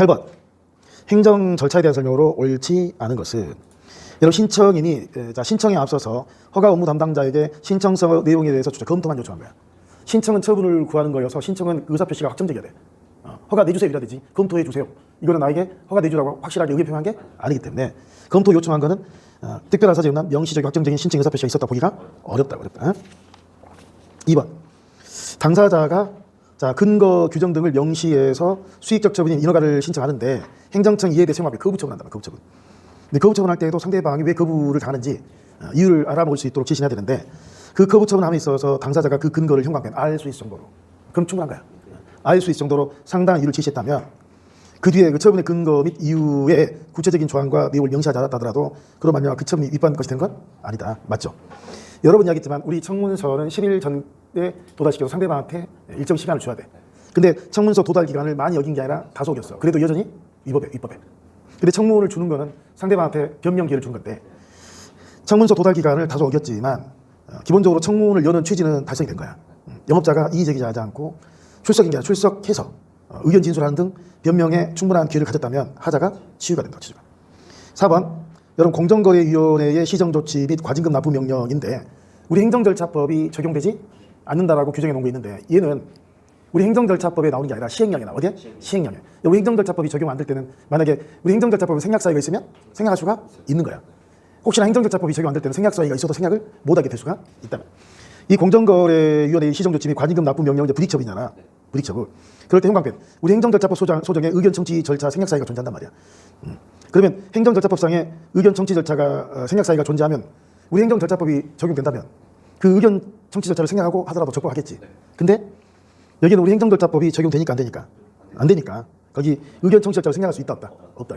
8번 행정 절차에 대한 설명으로 옳지 않은 것은 여러분 신청인이 에, 자, 신청에 앞서서 허가 업무 담당자에게 신청서 내용에 대해서 주저 검토만 요청한 거야. 신청은 처분을 구하는 거여서 신청은 의사 표시가 확정적이어야 돼. 어, 허가 내주세요 이라든지 검토해 주세요. 이거는 나에게 허가 내주라고 확실하게 의견 표명한 게 아니기 때문에 검토 요청한 거는 어, 특별한 사정이 없는 명시적 확정적인 신청 의사 표시가 있었다 보기가 어렵다 어렵다. 2번 당사자가 자 근거 규정 등을 명시해서 수익적 처분인 인허가를 신청하는데 행정청 이해에 대해 생각하면 거부 처분한다 거부 처분. 근데 거부 처분할 때에도 상대방이 왜 거부를 당하는지 어, 이유를 알아볼 수 있도록 지시해야 되는데 그 거부 처분함에 있어서 당사자가 그 근거를 형광펜 알수 있을 정도로 그럼 충분한 거야. 알 수 있을 정도로 상당한 이유를 제시했다면 그 뒤에 그 처분의 근거 및 이유의 구체적인 조항과 내용을 명시하지 않았다 하더라도 그로 말미암아 그 처분이 위반된 것이 되는 건 아니다. 맞죠? 여러 번 이야기했지만 우리 청문서는 10일 전에 도달시켜서 상대방한테 일정 시간을 줘야 돼. 근데 청문서 도달 기간을 많이 어긴 게 아니라 다소 어겼어. 그래도 여전히 위법해, 위법해. 근데 청문을 주는 거는 상대방한테 변명 기회를 준 건데 청문서 도달 기간을 다소 어겼지만 어, 기본적으로 청문을 여는 취지는 달성이 된 거야. 음, 영업자가 이의 제기하지 않고 출석인 게 아니라 출석해서 어, 의견 진술하는 등 변명에 충분한 기회를 가졌다면 하자가 치유가 된다. 치유가. 4번 여러분 공정거래위원회의 시정조치 및 과징금 납부 명령인데 우리 행정절차법이 적용되지 않는다라고 규정해 놓은 게 있는데 얘는 우리 행정절차법에 나오는 게 아니라 시행령에 나와. 어디에? 시행령에. 우리 행정절차법이 적용 안 될 때는 만약에 우리 행정절차법에 생략 사유가 있으면 생략할 수가 있는 거야. 혹시나 행정절차법이 적용 안 될 때는 생략 사유가 있어도 생략을 못하게 될 수가 있다면. 이 공정거래위원회의 시정조치 및 과징금 납부 명령은 이제 불이처분이잖아. 불이처분. 그럴 때 형광펜. 우리 행정절차법 소장, 소정에 의견 청취 절차 생략 사유가 존재한단 말이야. 음. 그러면 행정절차법상의 의견 청취 절차가 어, 생략 사유가 존재하면 우리 행정 절차법이 적용된다면 그 의견 청취 절차를 생략하고 하더라도 적법하겠지. 근데 여기는 우리 행정 절차법이 적용되니까 안 되니까. 안 되니까. 거기 의견 청취 절차를 생략할 수 있다 없다? 없다